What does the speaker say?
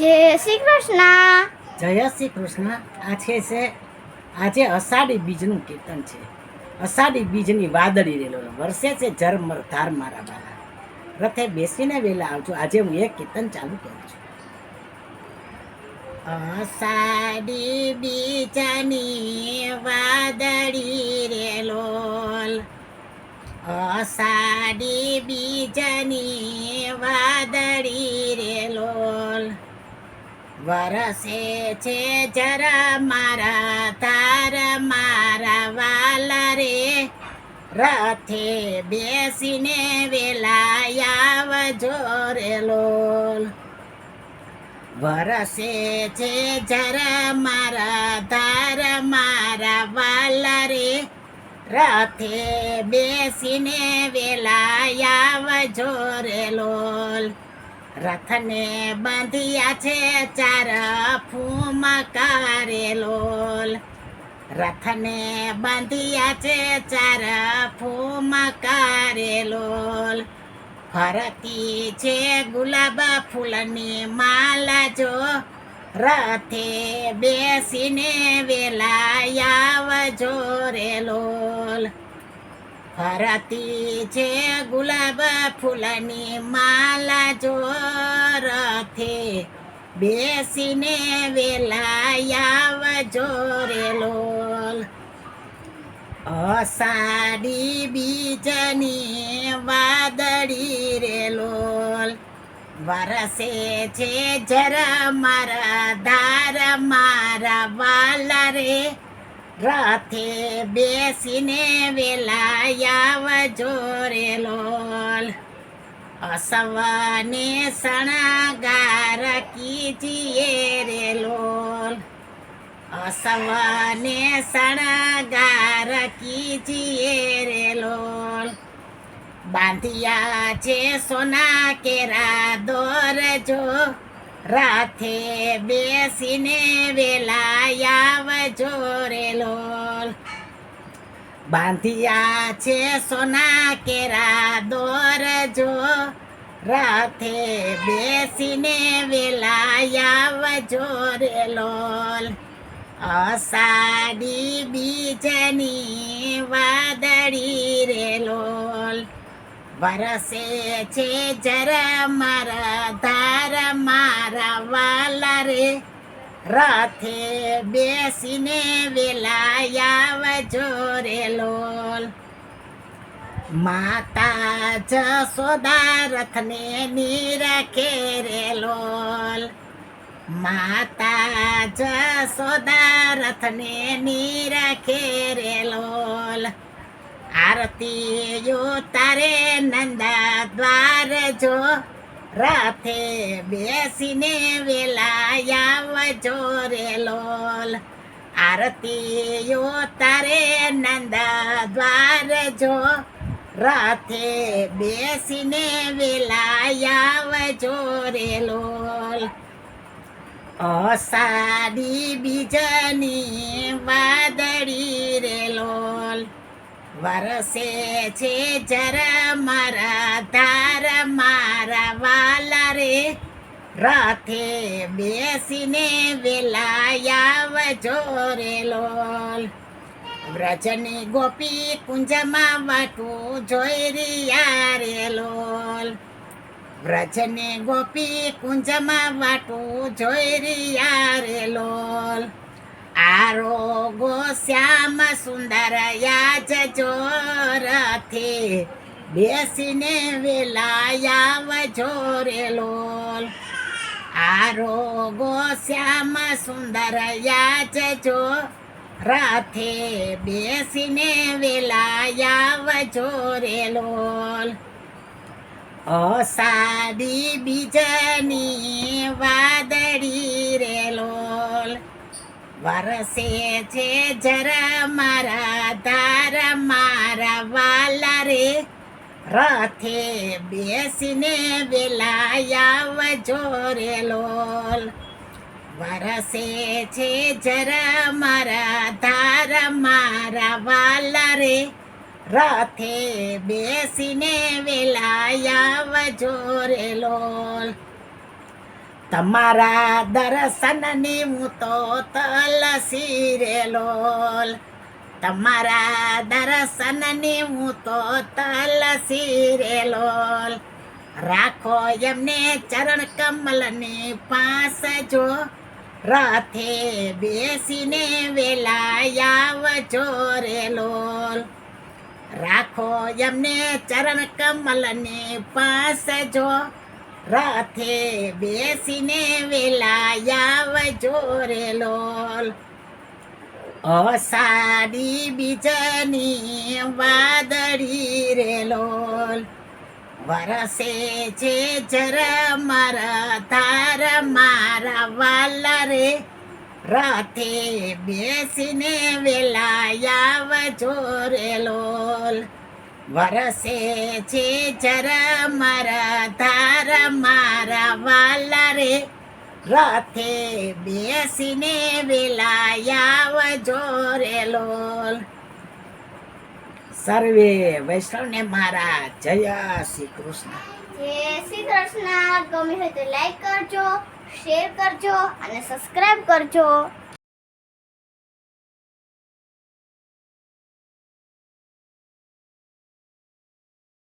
જય શ્રી કૃષ્ણ. જય શ્રી કૃષ્ણ. આજે છે, આજે અષાઢી બીજનું કીર્તન છે. અષાઢી બીજની વાદળી રેલો. વર્ષે છે ઝરમર ધાર મારા બાલા. રથે બેસીને વેલા આવજો. આજે હું એક કીર્તન ચાલુ કરું છું. અષાઢી બીજની વાદળી રેલો અષાઢી બીજની વરસે છે જરા મારા તાર મારા વાલા રે. રથે બેસીને વેલા આવજો રે વરસે છે જરા મારા તાર મારા વાલા રે. રથે બેસીને વેલા આવજો રે લોલ. રથને બાંધ્યા છે ચાર ફૂમકારે લોલ રથને બાંધ્યા છે ચાર ફૂમકારે લોલ ફરતી છે ગુલાબ ફૂલની માલા જો. રથે બેસીને વેલા આવજો રે ફરતી છે ગુલાબ ફૂલની માલા જો રથે બેસીને વેલાયા આવજો રે લોલ. અષાઢી બીજની વાદળી રે લોલ. વરસે છે જરા મારા ધાર મારા વાલા રે. રથે બેસીને વેલા આવજો રે લોલ. અસવાને શણગાર કીજીએ રે લોલ. અસવાને શણગાર કીજીએ રે લોલ. બાંધિયા છે સોના કેરા દોરજો. રાથે બેસીને વેલા જોરેલોલ બાંધિયા છે સોના કેરા દોરજો. રાથે બેસીને વેલા જોરેલોલ અષાઢી બીજની વાદળી રે લોલ. વરસે છે જરા મારા ધાર મારા વાલા રે. રથે બેસીને વેલા આવજો રે લોલ. માતા જસોદા રથને નીરખે રે લોલ. માતા જસોદા રથને નીરખે રે લોલ. આરતી તારે નંદા દ્વાર જો, રાતે બેસીને વેલા આવજો રે લોલ. આરતી તારે નંદા દ્વાર જો, રાતે બેસીને વેલા આવજો રે લોલ. અસાડી બીજની વરસે છે જરા મારા ધાર મારા વાલા રે. રથે બેસીને વેલા આવજો રે લોલ. વ્રજની ગોપી કુંજમાં વાટું જોઈ રહ્યા રે લોલ. વ્રજની ગોપી કુંજમાં વાટું જોઈ રહ્યા રે લોલ. આરોગો શ્યામ સુંદર યાજ જો રથે બેસીને વેલાયા આવજો લોલ. આરોગો શ્યામ સુંદર યાજ જો રથે બેસીને વેલાયા આવજો અસાદી બીજની વાદળી રે લોલ. વરસે છે જરા મારા ધાર, મારા વાલા રે. રથે બેસીને વેલાયા આવજો રે લોલ. વરસે છે જરા મારા ધાર, મારા વાલા રે. રથે બેસીને વેલાયા આવજો રે લોલ. તમારા દર્શનની હું તો તલસી રે લોલ તમારા દર્શનની હું તો તલસી રે લોલ રાખો એમને ચરણ કમલની પાસ જો. રથે બેસીને વેલા આવજો રે લોલ રાખો એમને ચરણ કમલની પાસ જો. રથે બેસીને વેલા જોરે લોલ. અષાઢી બીજની વાદળી રે લોલ. વરસે છે જર મર તાર મારા વાલા રે. રથે બેસીને વેલા જોરે લોલ. વરસે છે ચર મારા તાર મારા વાલા રે. રથે બેસીને વેલા આવજો રે લોલ. સર્વે વૈષ્ણવને મારા જય શ્રી કૃષ્ણ. જય શ્રી કૃષ્ણ. ગમે હોય તો લાઈક કરજો શેર કરજો અને સબસ્ક્રાઇબ કરજો.